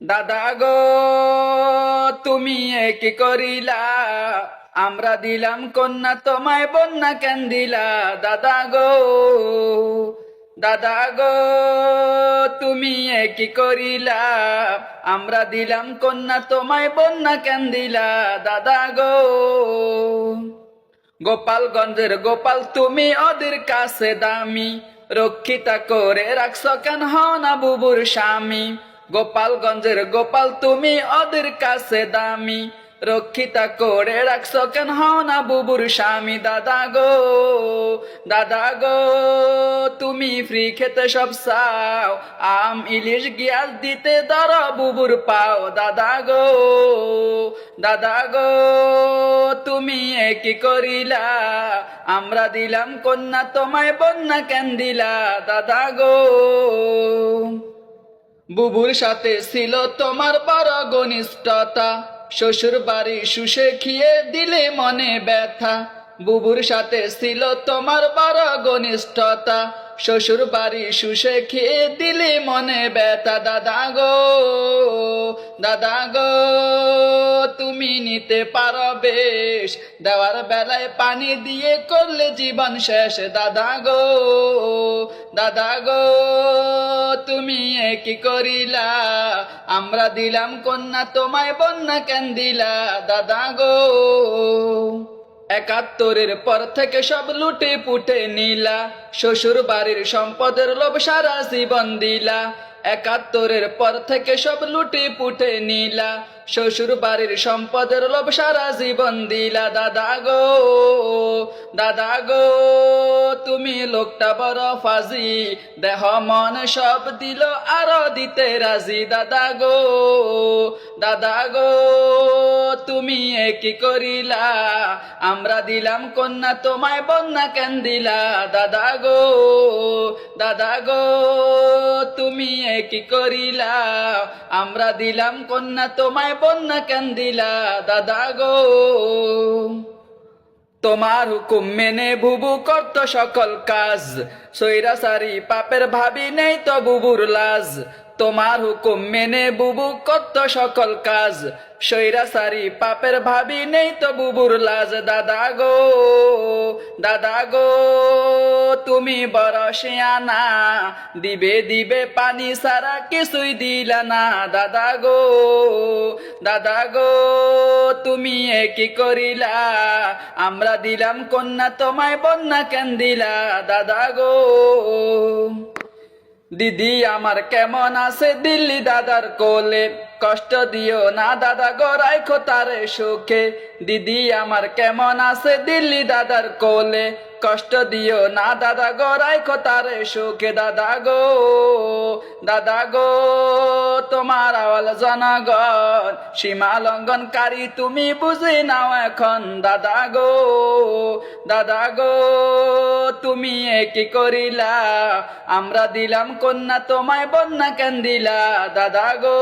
দাদা গো, তুমি কি করিলা? আমরা দিলাম কন্যা, তোমায় বন্যা কেন দিলা দাদা গো দাদা গো, তুমি কি করিলা? আমরা দিলাম কন্যা, তোমায় বন্যা কেন দিলা দাদা গো, গোপালগঞ্জের গোপাল, তুমি ওদের কাছে দামি। রক্ষিতা করে রাখছ কেন হও না বুবুর স্বামী? গোপালগঞ্জের গোপাল তুমি ওদের কাছে দামি। রক্ষিতা করে রাখছ কেন না বুবুর স্বামী? দাদা গো দাদা গো, তুমি ফ্রি খেতে সব চাও। আম, ইলিশ, গিয়াস দিতে দর বুবুর পাও। দাদা গো দাদা গো, তুমি এ কি করিলা। আমরা দিলাম কন্যা তোমায়, বন্যা কেন দিলা? দাদা গো। বুবুর সাথে ছিল তোমার বড় ঘনিষ্ঠতা শ্বশুর বাড়ি শুষে খেয়ে দিলে মনে ব্যথা। বুবুর সাথে ছিল তোমার বড় ঘনিষ্ঠতা শ্বশুর বাড়ি শুষে খেয়ে দিলে মনে ব্যথা। দাদা গো দাদা গো, তুমি নিতে পারো বেশ। দেওয়ার বেলায় পানি দিয়ে করলে জীবন শেষ। দাদা গো দাদা গো কি করিলা? আমরা দিলাম কন্যা, তোমায় বন্যা কেন দিলা দাদা গো, একাত্তরের পর থেকে সব লুটে পুটে নিলা। শ্বশুর বাড়ির সম্পদের লোভ সারা জীবন দিলা। একাত্তরের পর থেকে সব লুটি পুটে নিলা। শ্বশুর বাড়ির সম্পদের লোভ সারা জীবন দিলা। দাদা গো দাদা গো, তুমি লোকটা বড় ফাজি। দেহ, মন সব দিল আরও দিতে রাজি। দাদা গো দাদা গো তুমি এ কি করিলা? আমরা দিলাম কন্যা, তোমায় বন্যা কেন দিলা দাদা গো দাদা গো, তুমি এ কি করিলা? আমরা দিলাম কন্যা, তোমায় বন্যা কেন দিলা দাদা গো, তোমার হুকুম মেনে বুবু করত সকল কাজ। সৈরা সারি পাপের ভাবি নেই তো বুবুর লাজ তোমার হুকুম মেনে বুবু কত সকল কাজ। সৈরা সারি পাপের ভাবি নেই তো বুবুর লাজ। দাদা গো দাদা গো, তুমি বড় শিয়ানা, দিবে দিবে পানি সারা কিছুই দিলা না। দাদা গো দাদা গো, তুমি এ কি করিলা? আমরা দিলাম কন্যা তোমায়, বন্যা কেন দিলা? দাদা গো দিদি আমার কেমন আছে দিল্লি দাদার কোলে? কষ্ট দিও না দাদা, গড়াই খোতারে তারে সুখে। দিদি আমার কেমন আছে দিল্লি দাদার কোলে? কষ্ট দিও না, দাদা গো, রাইখো তারে সুখে, দাদা গো দাদা গো, তোমার আওয়াল জনগণ, সীমা লঙ্ঘনকারী তুমি বুঝে নাও এখন, দাদা গো দাদা গো, তুমি কি করিলা? আমরা দিলাম কন্যা, তোমায় বন্যা কেন দিলা দাদা গো।